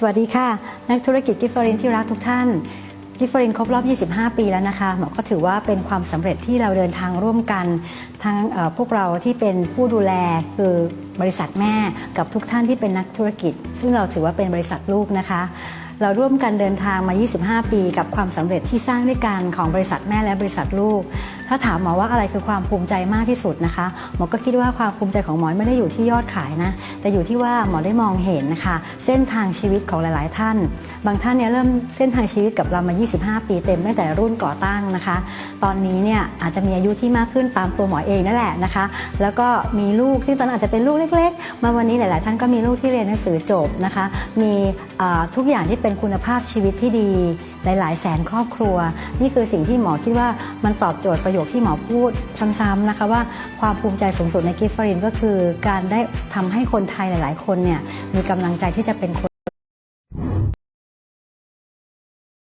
สวัสดีค่ะ นักธุรกิจกิฟเฟอรินที่รักทุกท่าน กิฟเฟอรินครบรอบ 25 ปีแล้วนะคะหมอก็ถือว่าเป็นความสำเร็จที่เราเดินทางร่วมกัน ทั้งพวกเราที่เป็นผู้ดูแลคือบริษัทแม่กับทุกท่านที่เป็นนักธุรกิจ ซึ่งเราถือว่าเป็นบริษัทลูกนะคะเราร่วมกันเดินทางมา 25 ปี กับความสำเร็จที่สร้างด้วยกันของบริษัทแม่และบริษัทลูก ถ้าถามหมอว่าอะไรคือความภูมิใจมากที่สุดนะคะ หมอก็คิดว่าความภูมิใจของหมอไม่ได้อยู่ที่ยอดขายนะ แต่อยู่ที่ว่าหมอได้มองเห็นนะคะ เส้นทางชีวิตของหลาย ๆ ท่าน บางท่านเนี่ยเริ่มเส้นทางชีวิตกับเรามา 25 ปีเต็มตั้งแต่รุ่นก่อตั้งนะคะ ตอนนี้เนี่ยอาจจะมีอายุที่มากขึ้นตามตัวหมอเองนั่นแหละนะคะ แล้วก็มีลูกที่ตอนนั้นอาจจะเป็นลูกเล็ก ๆ มาวันนี้หลาย ๆ ท่านก็มีลูกที่เรียนหนังสือจบนะคะ มีทุกอย่างที่เป็นคุณภาพชีวิตที่ดีหลาย ๆ แสนครอบครัว นี่คือสิ่งที่หมอคิดว่ามันตอบโจทย์ประโยคที่หมอพูดซ้ำๆนะคะว่าความภูมิใจสูงสุดในกิฟฟรินก็คือ การได้ทำให้คนไทยหลาย ๆ คนเนี่ยมีกำลังใจที่จะเป็นคน